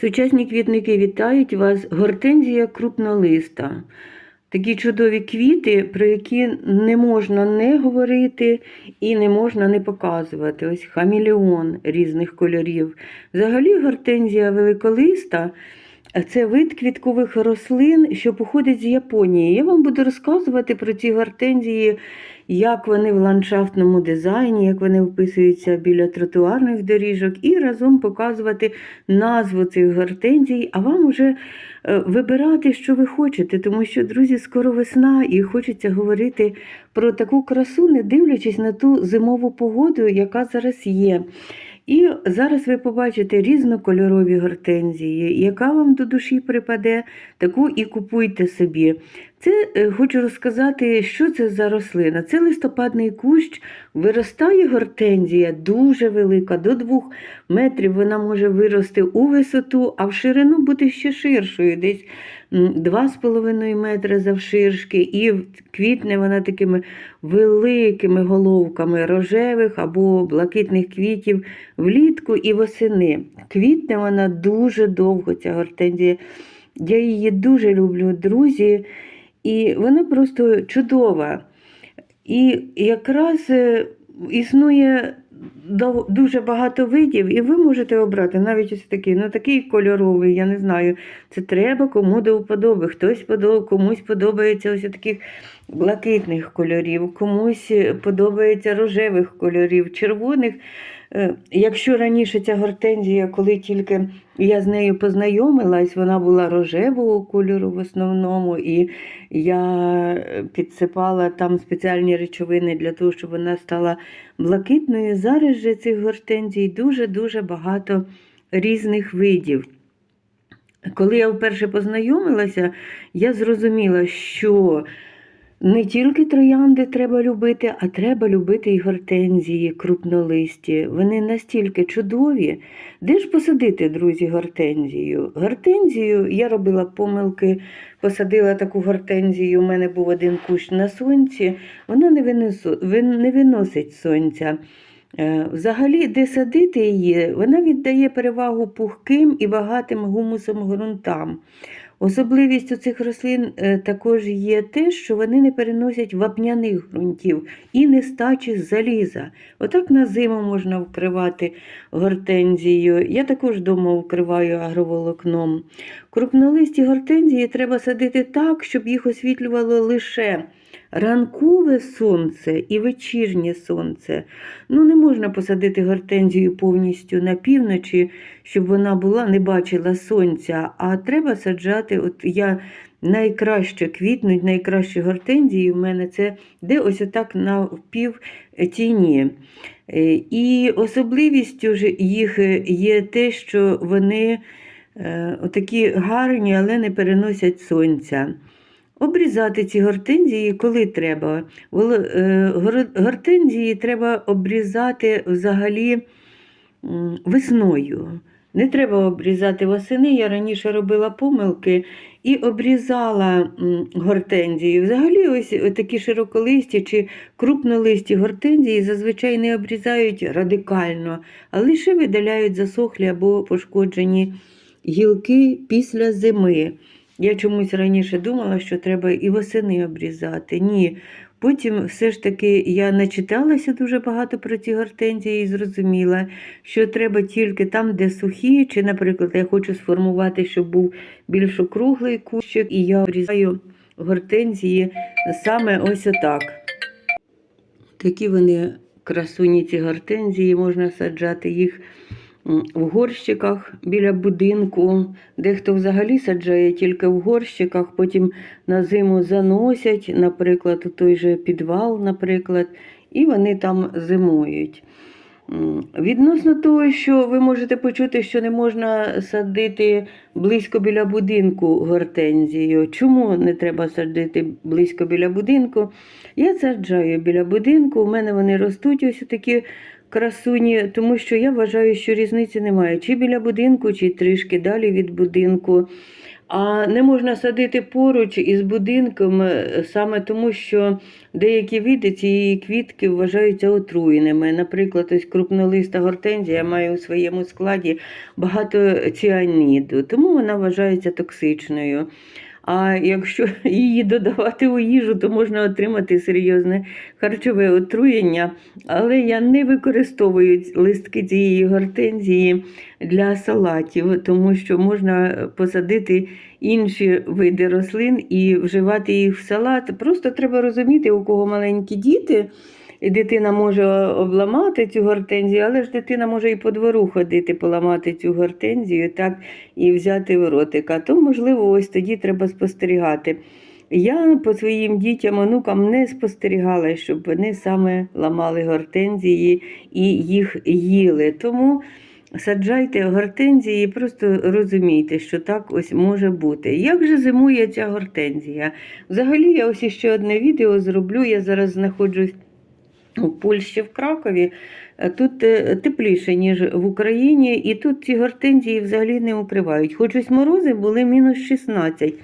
Сучасні квітники вітають вас гортензія крупнолиста. Такі чудові квіти, про які не можна не говорити і не можна не показувати. Ось хамілеон різних кольорів. Взагалі гортензія великолиста це вид квіткових рослин, що походить з Японії. Я вам буду розказувати про ці гортензії, як вони в ландшафтному дизайні, як вони вписуються біля тротуарних доріжок, і разом показувати назву цих гортензій, а вам уже е, вибирати, що ви хочете, тому що, друзі, скоро весна і хочеться говорити про таку красу, не дивлячись на ту зимову погоду, яка зараз є. І зараз ви побачите різнокольорові гортензії, яка вам до душі припаде, таку і купуйте собі. Це е, хочу розказати, що це за рослина. Це листопадний кущ, виростає гортензія дуже велика, до 2 метрів вона може вирости у висоту, а в ширину бути ще ширшою, десь 2,5 метри завширшки, і квітне вона такими великими головками рожевих або блакитних квітів влітку і восени. Квітне вона дуже довго, ця гортензія. Я її дуже люблю, друзі, і вона просто чудова. І якраз е, існує дуже багато видів, і ви можете обрати навіть ось такий, ну такий кольоровий, я не знаю. Це треба кому до вподоби. Хтось подо- комусь подобається ось таких блакитних кольорів, комусь подобається рожевих кольорів, червоних. Е, Якщо раніше ця гортензія, коли тільки я з нею познайомилась, вона була рожевого кольору в основному, і я е, підсипала там спеціальні речовини для того, щоб вона стала блакитною. Зараз же цих гортензій дуже-дуже багато різних видів. Коли я вперше познайомилася, я зрозуміла, що не тільки троянди треба любити, а треба любити і гортензії крупнолисті. Вони настільки чудові. Де ж посадити, друзі, гортензію? Гортензію я робила помилки, посадила таку гортензію. У мене був один кущ на сонці. Вона не, виносить сонця. Е, Взагалі, де садити її, вона віддає перевагу пухким і багатим гумусом ґрунтам. Особливістю цих рослин е, також є те, що вони не переносять вапняних ґрунтів і нестачі заліза. Отак на зиму можна вкривати гортензію. Я також вдома вкриваю агроволокном. Крупнолисті гортензії треба садити так, щоб їх освітлювало лише ранкове сонце і вечірнє сонце. Ну, не можна посадити гортензію повністю на півночі, щоб вона була, не бачила сонця, а треба саджати. От я найкраще квітнуть, найкращі гортензії в мене це де ось отак на пів тіні. Е, І особливістю їх є те, що вони е, отакі гарні, але не переносять сонця. Обрізати ці гортензії, коли треба. Е, Гортензії треба обрізати взагалі весною. Не треба обрізати восени. Я раніше робила помилки і обрізала гортензії. Взагалі, ось такі широколисті чи крупнолисті гортензії зазвичай не обрізають радикально, а лише видаляють засохлі або пошкоджені гілки після зими. Я чомусь раніше думала, що треба і восени обрізати. Ні. Потім все ж таки я начиталася дуже багато про ці гортензії і зрозуміла, що треба тільки там, де сухі, чи, наприклад, я хочу сформувати, щоб був більш округлий кущик, і я обрізаю гортензії саме ось отак. Такі вони красуні ці гортензії, можна саджати їх в горщиках біля будинку. Дехто взагалі саджає тільки в горщиках, потім на зиму заносять, наприклад, у той же підвал, наприклад, і вони там зимують. Відносно того, що ви можете почути, що не можна садити близько біля будинку гортензію. Чому не треба садити близько біля будинку? Я саджаю біля будинку, у мене вони ростуть ось такі красуні, тому що я вважаю, що різниці немає чи біля будинку, чи трішки далі від будинку. А не можна садити поруч із будинком е, саме тому, що деякі види цієї квітки вважаються отруєними. Наприклад, ось крупнолиста гортензія має у своєму складі багато ціаніду, тому вона вважається токсичною. А якщо її додавати у їжу, то можна отримати серйозне харчове отруєння. Але я не використовую листки цієї гортензії для салатів, тому що можна посадити інші види рослин і вживати їх в салат. Просто треба розуміти, у кого маленькі діти. І дитина може обламати цю гортензію, але ж дитина може і по двору ходити, поламати цю гортензію так, і взяти в ротика. То, можливо, ось тоді треба спостерігати. Я по своїм дітям, онукам не спостерігала, щоб вони саме ламали гортензії і їх їли. Тому саджайте гортензії, просто розумійте, що так ось може бути. Як же зимує ця гортензія? Взагалі, я ось ще одне відео зроблю. Я зараз знаходжусь у Польщі в Кракові. Е, Тут е, тепліше, ніж в Україні, і тут ці гортензії взагалі не укривають. Хоч ось морози були мінус 16.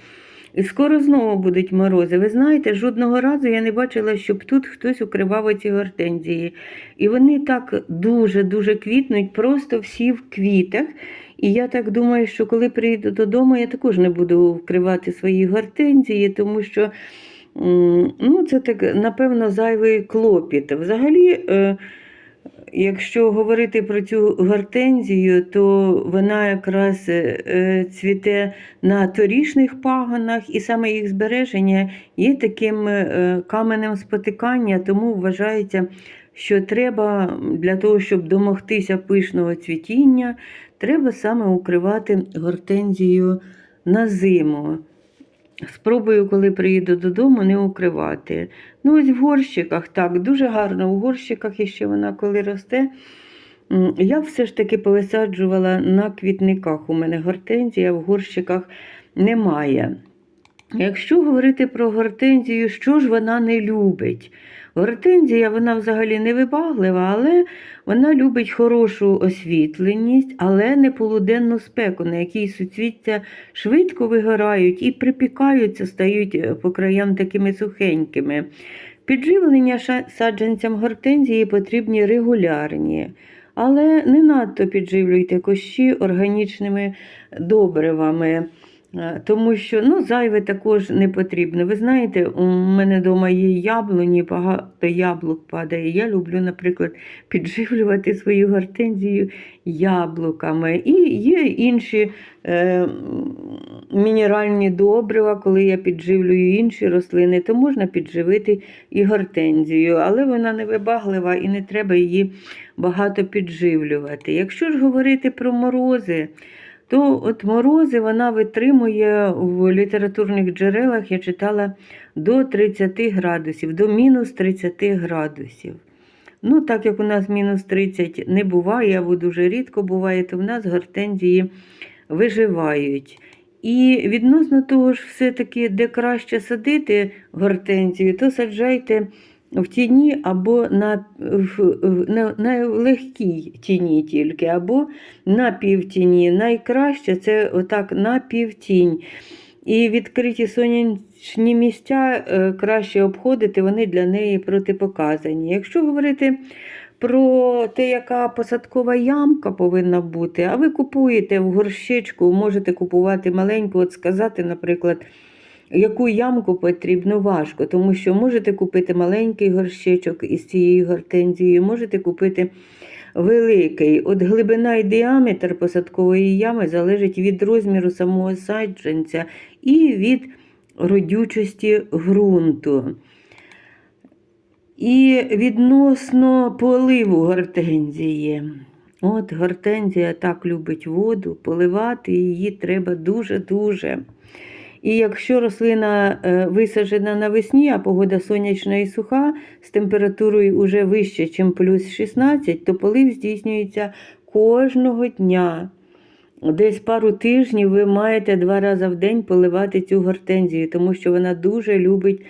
І скоро знову будуть морози. Ви знаєте, жодного разу я не бачила, щоб тут хтось укривав оці гортензії. І вони так дуже-дуже квітнуть, просто всі в квітах. І я так думаю, що коли приїду додому, я також не буду вкривати свої гортензії, тому що ну, це так, напевно, зайвий клопіт. Взагалі. е, Якщо говорити про цю гортензію, то вона якраз е, цвіте на торішних пагонах, і саме їх збереження є таким е, каменем спотикання, тому вважається, що треба для того, щоб домогтися пишного цвітіння, треба саме укривати гортензію на зиму. Спробую, коли приїду додому, не укривати. Ну, ось в горщиках, так, дуже гарно в горщиках, і ще вона коли росте. Я все ж таки повисаджувала на квітниках. У мене гортензія в горщиках немає. Якщо говорити про гортензію, що ж вона не любить? Гортензія вона взагалі не вибаглива, але вона любить хорошу освітленість, але не полуденну спеку, на якій суцвіття швидко вигорають і припікаються, стають е, по краям такими сухенькими. Підживлення саджанцям гортензії потрібні регулярні. Але не надто підживлюйте кущі органічними добривами. Е, Тому що ну, зайве також не потрібно. Ви знаєте, у мене вдома є яблуні, багато яблук падає. Я люблю, наприклад, підживлювати свою гортензію яблуками. І є інші е, мінеральні добрива, коли я підживлюю інші рослини, то можна підживити і гортензію, але вона не вибаглива і не треба її багато підживлювати. Якщо ж говорити про морози, то от морози вона витримує в літературних джерелах, я читала, до 30 градусів, до мінус 30 градусів. Ну, так як у нас мінус 30 не буває, або дуже рідко буває, то в нас гортензії виживають. І відносно того ж, все-таки, де краще садити гортензію, то саджайте в тіні або на, в, на, на легкій тіні тільки, або на півтіні. Найкраще це отак на півтінь. І відкриті сонячні місця е, краще обходити, вони для неї протипоказані. Якщо говорити про те, яка посадкова ямка повинна бути, а ви купуєте в горщичку, можете купувати маленьку, от сказати, наприклад, яку ямку потрібно важко, тому що можете купити маленький горщичок із цією гортензією, можете купити великий. От глибина і діаметр посадкової ями залежить від розміру самого саджанця і від родючості ґрунту. І відносно поливу гортензії. От гортензія так любить воду, поливати її треба дуже-дуже. І якщо рослина е, висаджена навесні, а погода сонячна і суха, з температурою уже вище, ніж плюс 16, то полив здійснюється кожного дня. Десь пару тижнів ви маєте два рази в день поливати цю гортензію, тому що вона дуже любить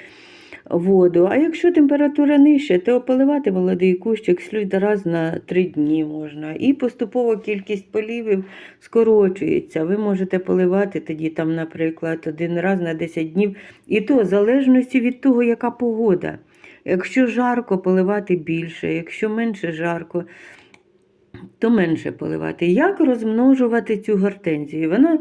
воду. А якщо температура нижча, то поливати молодий кущик слід раз на 3 дні можна. І поступово кількість полівів скорочується. Ви можете поливати тоді, там, наприклад, один раз на 10 днів. І то в залежності від того, яка погода. Якщо жарко, поливати більше, якщо менше жарко, то менше поливати. Як розмножувати цю гортензію? Вона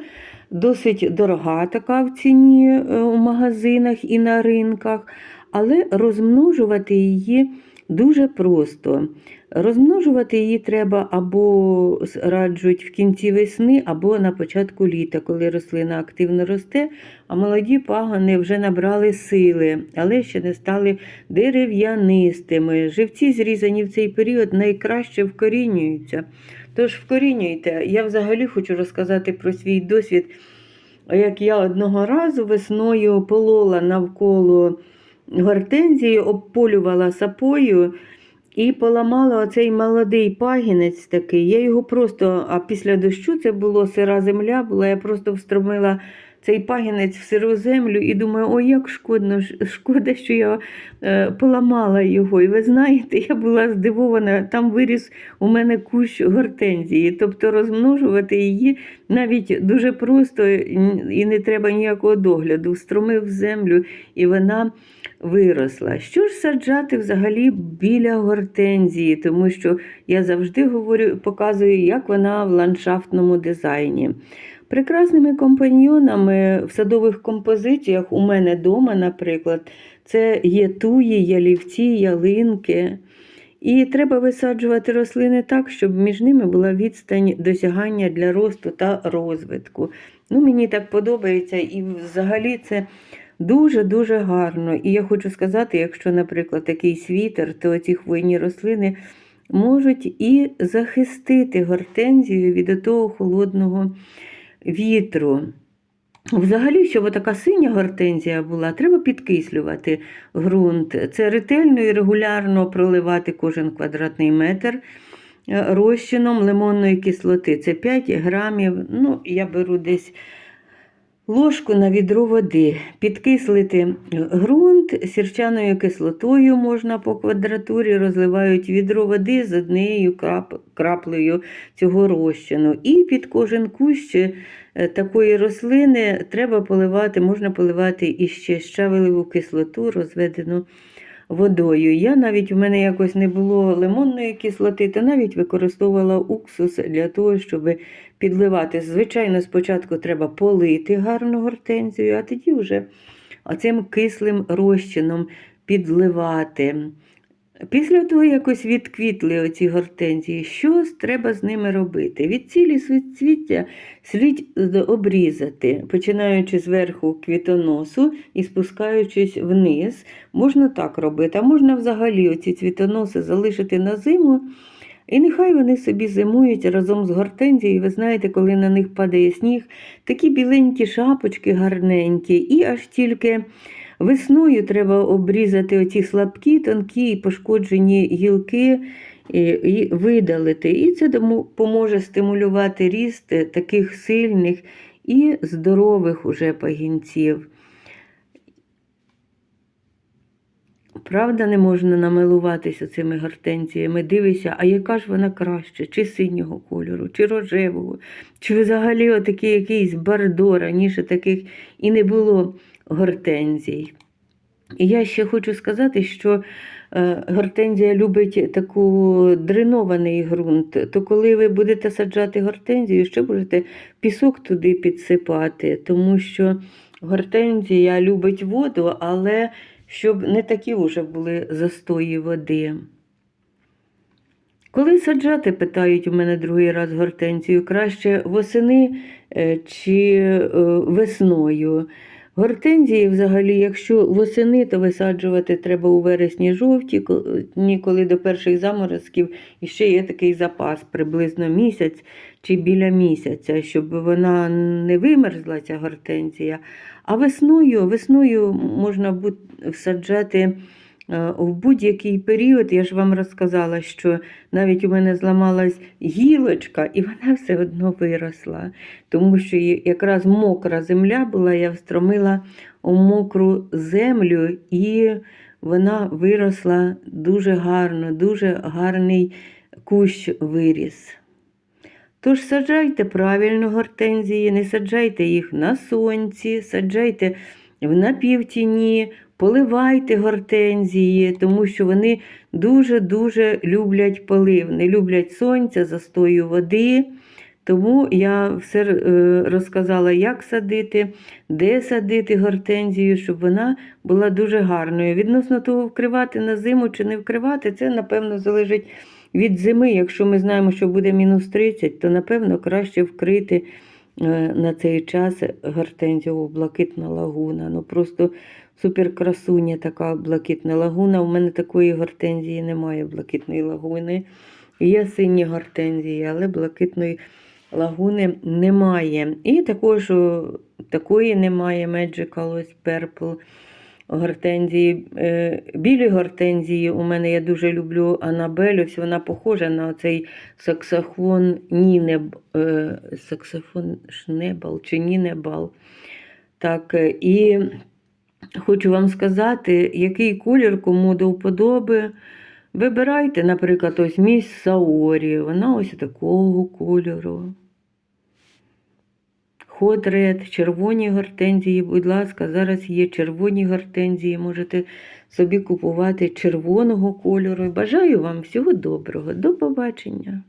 досить дорога така в ціні е, у магазинах і на ринках, але розмножувати її дуже просто. Розмножувати її треба або раджуть в кінці весни, або на початку літа, коли рослина активно росте, а молоді пагани вже набрали сили, але ще не стали дерев'янистими. Живці, зрізані в цей період, найкраще вкорінюються. Тож вкорінюйте. Я взагалі хочу розказати про свій досвід, як я одного разу весною полола навколо гортензії, обполювала сапою. І поламала оцей молодий пагінець такий. Я його просто, а після дощу це було сира земля, була, я просто встромила цей пагінець в сиру землю і думаю, ой, як шкодно, шкода, що я е, поламала його. І ви знаєте, я була здивована, там виріс у мене кущ гортензії. Тобто розмножувати її навіть дуже просто і не треба ніякого догляду. Встромив землю, і вона виросла. Що ж саджати взагалі біля гортензії, тому що я завжди говорю, показую, як вона в ландшафтному дизайні. Прекрасними компаньйонами в садових композиціях у мене вдома, наприклад, це є туї, ялівці, ялинки. І треба висаджувати рослини так, щоб між ними була відстань досягання для росту та розвитку. Ну, мені так подобається, і взагалі це дуже-дуже гарно. І я хочу сказати, якщо, наприклад, такий світер, то ці хвойні рослини можуть і захистити гортензію від того холодного вітру. Взагалі, щоб така синя гортензія була, треба підкислювати ґрунт. Це ретельно і регулярно проливати кожен квадратний метр е, розчином лимонної кислоти. Це 5 грамів. Ну, я беру десь ложку на відро води. Підкислити ґрунт сірчаною кислотою можна по квадратурі, розливають відро води з однією крап- краплею цього розчину. І під кожен кущ е, такої рослини треба поливати, можна поливати іще щавелеву кислоту, розведену водою. Я навіть у мене якось не було лимонної кислоти, то навіть використовувала уксус для того, щоб підливати. Звичайно, спочатку треба полити гарну гортензію, а тоді вже оцим кислим розчином підливати. Після того, якось відквітли оці гортензії, що треба з ними робити? Від цілі суцвіття слід обрізати, починаючи зверху квітоносу і спускаючись вниз. Можна так робити, а можна взагалі оці цвітоноси залишити на зиму. І нехай вони собі зимують разом з гортензією. Ви знаєте, коли на них падає сніг, такі біленькі шапочки гарненькі, і аж тільки весною треба обрізати оці слабкі, тонкі і пошкоджені гілки і, і видалити. І це дому- поможе стимулювати ріст е, таких сильних і здорових уже пагінців. Правда, не можна намилуватися цими гортензіями. Дивися, а яка ж вона краще, чи синього кольору, чи рожевого, чи взагалі отакий якийсь бардо, раніше таких і не було гортензій. І я ще хочу сказати, що е, гортензія любить таку дренований ґрунт. То коли ви будете саджати гортензію, ще будете пісок туди підсипати, тому що гортензія любить воду, але щоб не такі вже були застої води. Коли саджати, питають у мене другий раз гортензію, краще восени е, чи е, весною. Гортензії, взагалі, якщо восени, то висаджувати треба у вересні жовті, ніколи коли до перших заморозків і ще є такий запас, приблизно місяць чи біля місяця, щоб вона не вимерзла, ця гортензія. А весною, весною можна всаджати В будь-який період, я ж вам розказала, що навіть у мене зламалась гілочка, і вона все одно виросла. Тому що якраз мокра земля була, я встромила у мокру землю, і вона виросла дуже гарно, дуже гарний кущ виріс. Тож саджайте правильно гортензії, не саджайте їх на сонці, саджайте в напівтіні, поливайте гортензії, тому що вони дуже-дуже люблять полив, не люблять сонця, застою води. Тому я все е, розказала, як садити, де садити гортензію, щоб вона була дуже гарною. Відносно того, вкривати на зиму чи не вкривати, це, напевно, залежить від зими. Якщо ми знаємо, що буде мінус 30, то, напевно, краще вкрити е, на цей час гортензію блакитна лагуна. Ну просто суперкрасуня така блакитна лагуна. У мене такої гортензії немає, блакитної лагуни. Є сині гортензії, але блакитної лагуни немає. І також такої немає Magical ось Purple гортензії. Е, Білі гортензії у мене я дуже люблю Анабель. Ось вона похожа на цей саксофон Нінеб, е, саксофон Шнебал чи Нінебал. Так, е, і хочу вам сказати, який колір кому до вподоби. Вибирайте, наприклад, ось міс Саорі, вона ось такого кольору. Ход ред, червоні гортензії, будь ласка, зараз є червоні гортензії, можете собі купувати червоного кольору. Бажаю вам всього доброго. До побачення!